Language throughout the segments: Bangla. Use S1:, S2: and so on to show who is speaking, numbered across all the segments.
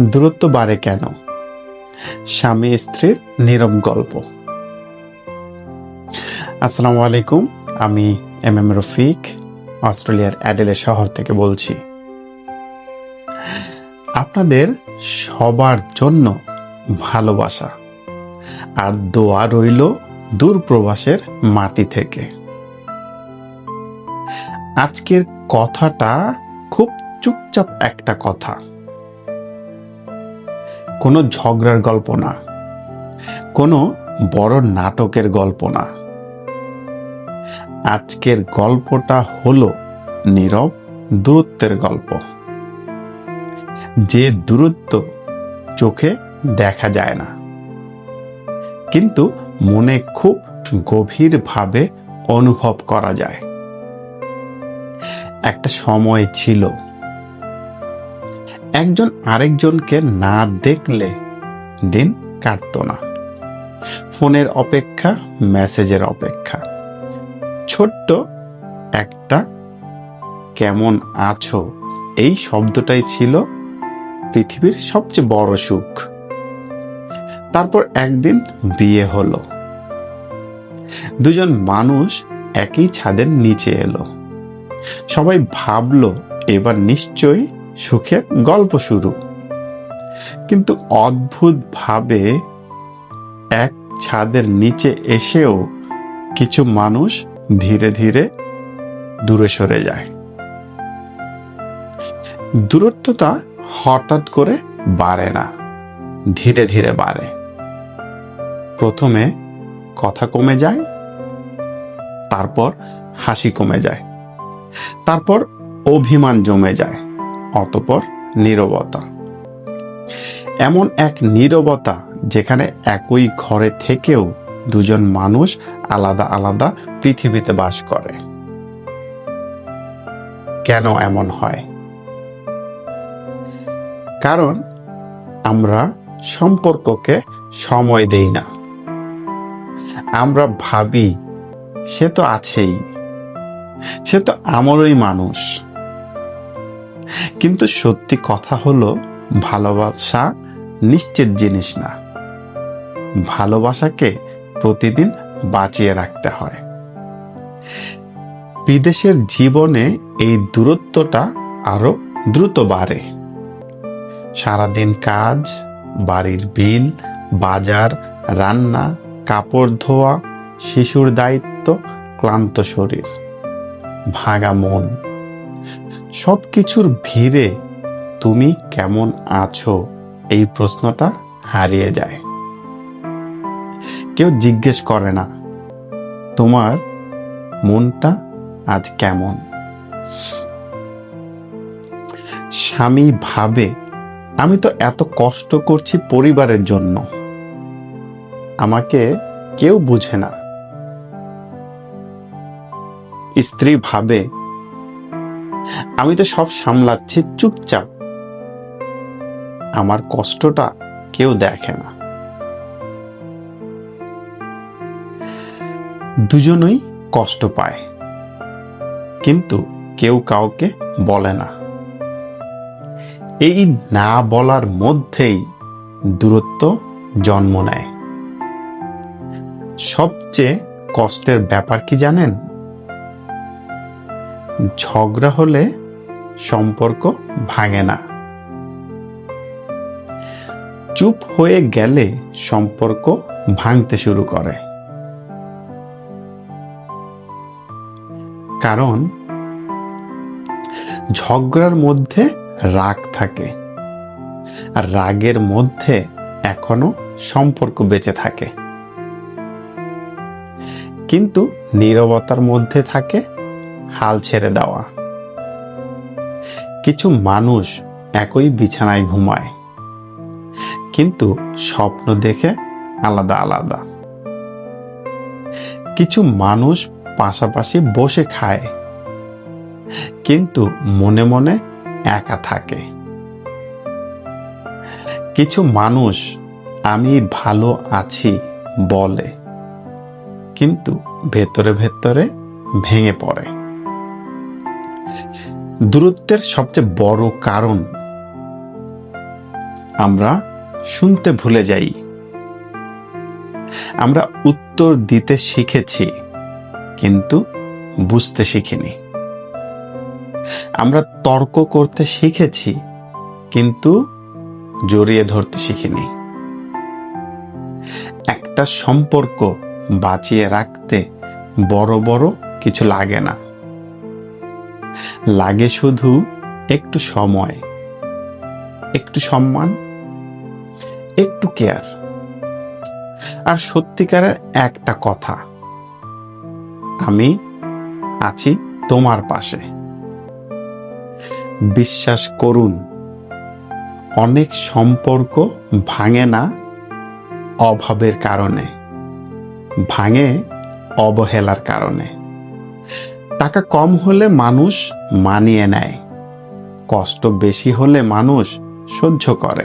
S1: দূরত্ব বাড়ে কেন? স্বামী স্ত্রীর নীরব গল্প। আসসালামু আলাইকুম, আমি এম এম রফিক, অস্ট্রেলিয়ার অ্যাডেলে শহর থেকে বলছি। আপনাদের সবার জন্য ভালোবাসা আর দোয়া রইল দূর প্রবাসের মাটি থেকে। আজকের কথাটা খুব চুপচাপ একটা কথা। কোনো ঝগড়ার গল্প না, কোনো বড় নাটকের গল্প না। আজকের গল্পটা হলো নীরব দূরত্বের গল্প। যে দূরত্ব চোখে দেখা যায় না, কিন্তু মনে খুব গভীরভাবে অনুভব করা যায়। একটা সময় ছিল একজন আরেকজনকে না দেখলে দিন কাটত না। ফোনের অপেক্ষা, মেসেজের অপেক্ষা। ছোট্ট একটা কেমন আছো? এই শব্দটাই ছিল পৃথিবীর সবচেয়ে বড় সুখ। তারপর একদিন বিয়ে হলো। দুজন মানুষ একই ছাদের নিচে এলো। সবাই ভাবলো, এবার নিশ্চয়ই সুখের গল্প শুরু। কিন্তু অদ্ভুতভাবে এক ছাদের নিচে এসেও কিছু মানুষ ধীরে ধীরে দূরে সরে যায়। দূরত্বটা হঠাৎ করে বাড়ে না, ধীরে ধীরে বাড়ে। প্রথমে কথা কমে যায়, তারপর হাসি কমে যায়, তারপর অভিমান জমে যায়। অতপর নীরবতা। এমন এক নীরবতা যেখানে একই ঘরে থেকেও দুজন মানুষ আলাদা আলাদা পৃথিবীতে বাস করে। কেন এমন হয়? কারণ আমরা সম্পর্ককে সময় দেই না। আমরা ভাবি, সে তো আছেই। সে তো আমারই মানুষ। কিন্তু সত্যি কথা হলো, ভালোবাসা নিশ্চিত জিনিস না। ভালোবাসাকে প্রতিদিন বাঁচিয়ে রাখতে হয়। বিদেশের জীবনে এই দূরত্বটা আরও দ্রুত বাড়ে। সারাদিন কাজ, বাড়ির বিল, বাজার, রান্না, কাপড় ধোয়া, শিশুর দায়িত্ব, ক্লান্ত শরীর ভাঙা মন। সব কিছুর ভিড়ে তুমি কেমন আছো? এই প্রশ্নটা হারিয়ে যায়। কেউ জিজ্ঞেস করে না, তোমার মনটা আজ কেমন? স্বামী ভাবে, আমি তো এত কষ্ট করছি পরিবারের জন্য। আমাকে কেউ বুঝে না। স্ত্রী ভাবে আমি তো সব সামলাচ্ছি চুপচাপ। আমার কষ্টটা কেউ দেখে না। দুজনই কষ্ট পায়, কিন্তু কেউ কাউকে বলে না। এই না বলার মধ্যেই দূরত্ব জন্ম নেয়। সবচেয়ে কষ্টের ব্যাপার কি জানেন? ঝগড়া হলে সম্পর্ক ভাঙে না। চুপ হয়ে গেলে সম্পর্ক ভাঙতে শুরু করে। কারণ ঝগড়ার মধ্যে রাগ থাকে আর রাগের মধ্যে এখনও সম্পর্ক বেঁচে থাকে। কিন্তু নীরবতার মধ্যে থাকে হাল ছেড়ে দেওয়া। কিছু মানুষ একই বিছানায় ঘুমায়, কিন্তু স্বপ্ন দেখে আলাদা আলাদা। কিছু মানুষ পাশাপাশি বসে খায়, কিন্তু মনে মনে একা থাকে। কিছু মানুষ আমি ভালো আছি বলে, কিন্তু ভেতরে ভেতরে ভেঙে পড়ে। দূরত্বের সবচেয়ে বড় কারণ আমরা শুনতে ভুলে যাই। আমরা উত্তর দিতে শিখেছি, কিন্তু বুঝতে শিখিনি। আমরা তর্ক করতে শিখেছি, কিন্তু জড়িয়ে ধরতে শিখিনি। একটা সম্পর্ক বাঁচিয়ে রাখতে বড় বড় কিছু লাগে না। লাগে শুধু একটু সময়, একটু সম্মান, একটু কেয়ার। আর সত্যিকারের একটা কথা, আমি আছি তোমার পাশে। বিশ্বাস করুন, অনেক সম্পর্ক ভাঙে না অভাবের কারণে, ভাঙে অবহেলার কারণে। টাকা কম হলে মানুষ মানিয়ে নেয়। কষ্ট বেশি হলে মানুষ সহ্য করে।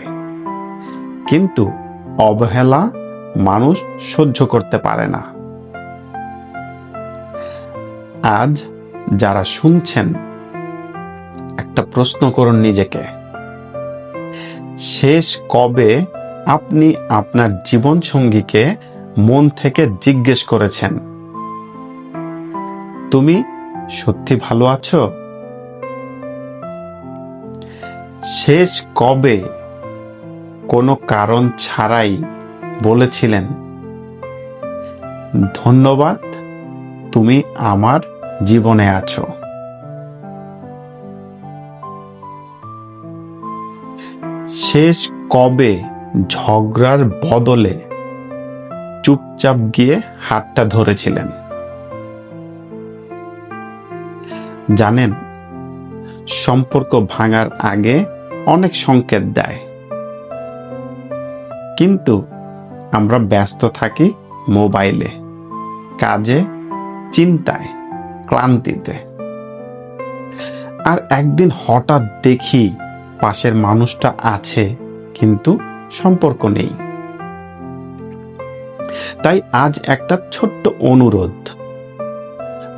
S1: কিন্তু অবহেলা মানুষ সহ্য করতে পারে না। আজ যারা শুনছেন, একটা প্রশ্ন করুন নিজেকে। শেষ কবে আপনি আপনার জীবন সঙ্গীকে মন থেকে জিজ্ঞেস করেছেন? তুমি সত্যি ভালো আছো? শেষ কবে কোনো কারণ ছাড়াই বলেছিলেন, ধন্যবাদ, তুমি আমার জীবনে আছো শেষ কবে ঝগড়ার বদলে চুপচাপ গিয়ে হাতটা ধরেছিলেন? জানেন, সম্পর্ক ভাঙার আগে অনেক সংকেত দেয়। কিন্তু আমরা ব্যস্ত থাকি মোবাইলে, কাজে, চিন্তায়, ক্লান্তিতে। আর একদিন হঠাৎ দেখি পাশের মানুষটা আছে, কিন্তু সম্পর্ক নেই। তাই আজ একটা ছোট্ট অনুরোধ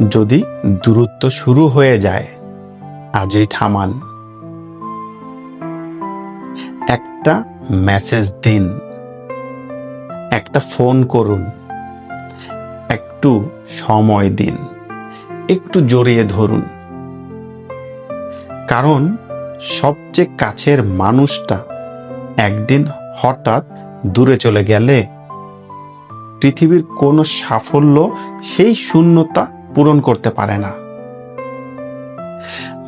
S1: যদি দূরত্ব শুরু হয়ে যায়, আজই থামান। একটা মেসেজ দিন। একটা ফোন করুন। একটু সময় দিন। একটু জড়িয়ে ধরুন। কারণ সবচেয়ে কাছের মানুষটা একদিন হঠাৎ দূরে চলে গেলে পৃথিবীর কোনো সাফল্য সেই শূন্যতা পূরণ করতে পারে না।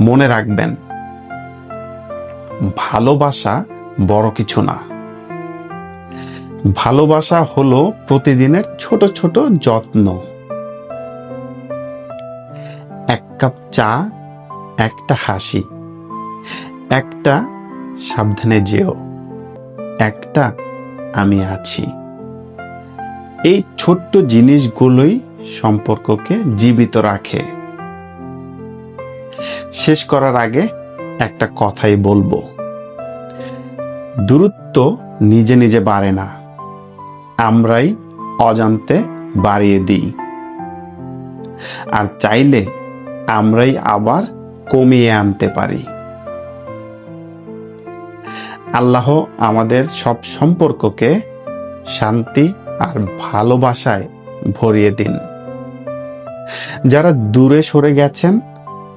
S1: মনে রাখবেন, ভালোবাসা বড় কিছু না। ভালোবাসা হলো প্রতিদিনের ছোট ছোট যত্ন। এক কাপ চা, একটা হাসি, একটা সাবধানে যেও, একটা আমি আছি। এই ছোট্ট জিনিসগুলোই সম্পর্ককে জীবিত রাখে। শেষ করার আগে একটা কথাই বলব। দূরত্ব নিজে নিজে বাড়ে না। আমরাই অজান্তে বাড়িয়ে দিই। আর চাইলে আমরাই আবার কমিয়ে আনতে পারি। আল্লাহ আমাদের সব সম্পর্ককে শান্তি আর ভালোবাসায় ভরিয়ে দিন। যারা দূরে সরে গেছেন,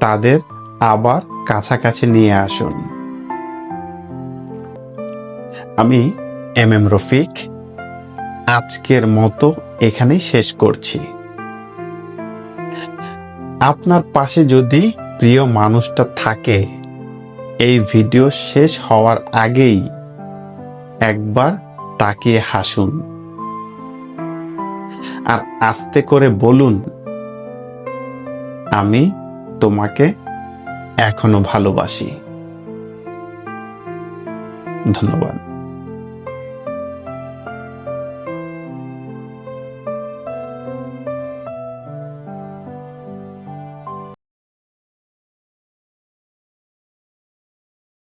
S1: তাদের আবার কাছাকাছি নিয়ে আসুন। আমি এম এম রফিক। আজকের মতো এখানেই শেষ করছি। আপনার পাশে যদি প্রিয় মানুষটা থাকে, এই ভিডিও শেষ হওয়ার আগেই একবার তাকিয়ে হাসুন। আর আস্তে করে বলুন আমি তোমাকে এখনও ভালোবাসি। ধন্যবাদ।